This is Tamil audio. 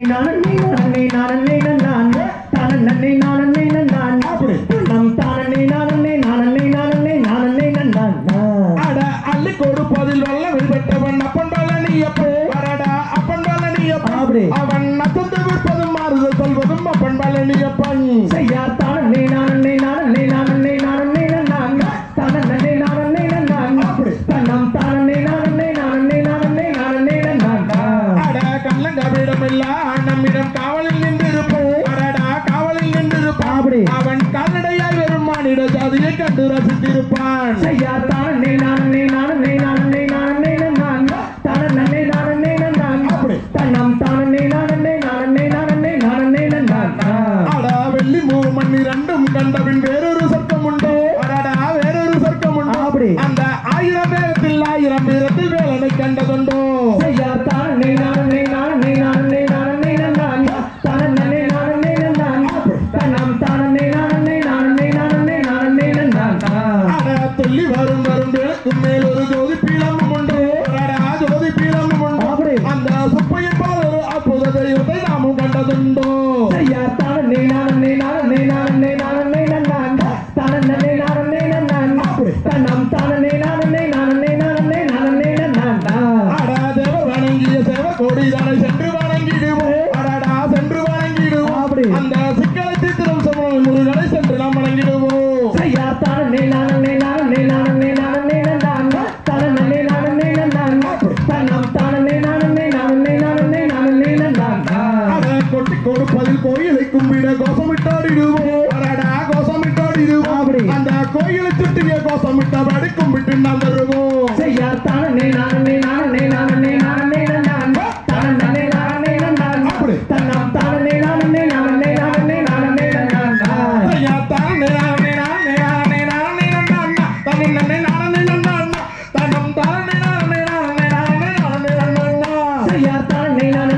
நானே நானே நானே நான் தானே நானே நான். நம் தானே நானே நானே நானே நானே நான் அட அள்ளி கொடுப்பதில் வல்ல வெளிப்பட்டவன் அப்பன் பழனி அப்போ வரடா அப்பன் பழனி அப்பன் அப்படி. அவன் நத்தந்து விற்பதும் மாறுதல் சொல்வதும் அப்பன் பழனி அப்பன் செய்யா கண்டு ரசித்திருப்பான் செய்யா தானே நானே நானே நானே நானே நான் தானே நானே நான் அப்படி. தன்னம் தானே நானே நானே நானே நானே நான் அடா வெள்ளி மூணு மணி ரெண்டும் கண்டபின் வேறொரு சொர்க்கம் உண்டோ அடடா வேறொரு சொர்க்கம் உண்டோ அப்படி. அந்த ஆயிரம் பேரத்தில் ஆயிரம் பேரத்தில் வேலனை கண்டதுண்டோ மேல் ஒரு ஜோதி பீடமும் உண்டு ஜோதி பீடமும் உண்டு. அந்த சுப்பையின் பால் ஒரு அற்புத தெய்வத்தை நாமும் கண்டதுண்டோ. கோடிதானை சென்று வணங்கிடுவோம். சென்று வணங்கிடுவோம். அப்படி. அந்த கொடுப்பதில் கோயிலை கும்பிட கோஷமிட்டாடிடுவோம் அடடா கோஷமிட்டாடிடுவோம். அந்த கோயிலை சுற்றிய கோஷமிட்டபடி கும்பிட்டு நாம் வருவோம் செய்யா தானே நானே நானே நானே நானே நான் தானே நானே நான் அப்படி. தன்னம் தானே நானே நானே நானே நானே நான் ஐயா, தானே நானே நானே நானே நானே நானே தானே நானே நானே நானே தனம் தானே நானே நானே நானே நானே நானே செய்யா தானே நானே